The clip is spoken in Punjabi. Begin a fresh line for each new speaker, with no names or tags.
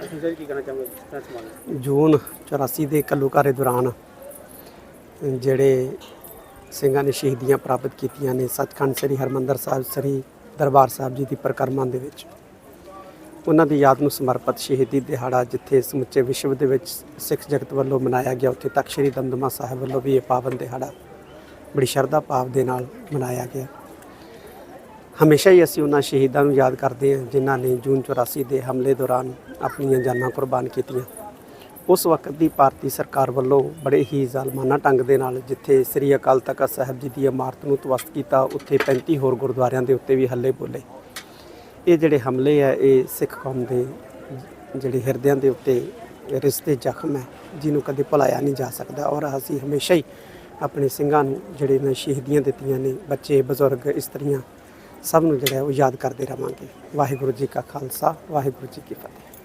ਸਰ ਕੀ ਕਹਿਣਾ ਚਾਹੁੰਗੇ? ਇਸ ਸਮਾਨ
ਜੂਨ 84 ਦੇ ਕੱਲੂਕਾਰੇ ਦੌਰਾਨ ਜਿਹੜੇ ਸਿੰਘਾਂ ਨੇ ਸ਼ਹੀਦੀਆਂ ਪ੍ਰਾਪਤ ਕੀਤੀਆਂ ਨੇ, ਸੱਚਖੰਡ ਸ੍ਰੀ ਹਰਮੰਦਰ ਸਾਹਿਬ, ਸ੍ਰੀ ਦਰਬਾਰ ਸਾਹਿਬ ਜੀ ਦੀ ਪਰਿਕਰਮਾ ਦੇ ਵਿੱਚ। ਉਹਨਾਂ ਦੀ ਯਾਦ ਨੂੰ ਸਮਰਪਿਤ ਸ਼ਹੀਦੀ ਦਿਹਾੜਾ ਜਿੱਥੇ ਸਮੁੱਚੇ ਵਿਸ਼ਵ ਦੇ ਵਿੱਚ ਸਿੱਖ ਜਗਤ ਵੱਲੋਂ ਮਨਾਇਆ ਗਿਆ, ਉੱਥੇ ਤੱਕ ਸ੍ਰੀ ਦਮਦਮਾ ਸਾਹਿਬ ਵੱਲੋਂ ਵੀ ਇਹ ਪਾਵਨ ਦਿਹਾੜਾ ਬੜੀ ਸ਼ਰਧਾ ਭਾਵ ਦੇ ਨਾਲ ਮਨਾਇਆ ਗਿਆ। ਹਮੇਸ਼ਾ ਹੀ ਅਸੀਂ ਉਹਨਾਂ ਸ਼ਹੀਦਾਂ ਨੂੰ ਯਾਦ ਕਰਦੇ ਹਾਂ ਜਿਨ੍ਹਾਂ ਨੇ ਜੂਨ 84 ਦੇ ਹਮਲੇ ਦੌਰਾਨ ਆਪਣੀਆਂ ਜਾਨਾਂ ਕੁਰਬਾਨ ਕੀਤੀਆਂ। ਉਸ ਵਕਤ ਦੀ ਭਾਰਤੀ ਸਰਕਾਰ ਵੱਲੋਂ ਬੜੇ ਹੀ ਜ਼ਾਲਮਾਨਾ ਢੰਗ ਦੇ ਨਾਲ ਜਿੱਥੇ ਸ੍ਰੀ ਅਕਾਲ ਤਖਤ ਸਾਹਿਬ ਜੀ ਦੀ ਇਮਾਰਤ ਨੂੰ ਤਵਸਤ ਕੀਤਾ, ਉੱਥੇ 35 ਹੋਰ ਗੁਰਦੁਆਰਿਆਂ ਦੇ ਉੱਤੇ ਵੀ ਹੱਲੇ ਬੋਲੇ। ਇਹ ਜਿਹੜੇ ਹਮਲੇ ਆ, ਇਹ ਸਿੱਖ ਕੌਮ ਦੇ ਜਿਹੜੇ ਹਿਰਦਿਆਂ ਦੇ ਉੱਤੇ ਰਿਸ਼ਤੇ ਜ਼ਖਮ ਹੈ, ਜਿਹਨੂੰ ਕਦੇ ਭੁਲਾਇਆ ਨਹੀਂ ਜਾ ਸਕਦਾ ਔਰ ਅਸੀਂ ਹਮੇਸ਼ਾ ਹੀ ਆਪਣੇ ਸਿੰਘਾਂ ਨੂੰ ਜਿਹੜੇ ਨੇ ਸ਼ਹੀਦੀਆਂ ਦਿੱਤੀਆਂ ਨੇ, ਬੱਚੇ, ਬਜ਼ੁਰਗ, ਇਸਤਰੀਆਂ ਸਭ ਨੂੰ ਜਿਹੜਾ ਉਹ ਯਾਦ ਕਰਦੇ ਰਵਾਂਗੇ। ਵਾਹਿਗੁਰੂ ਜੀ ਕਾ ਖਾਲਸਾ, ਵਾਹਿਗੁਰੂ ਜੀ ਕੀ ਫਤਿਹ।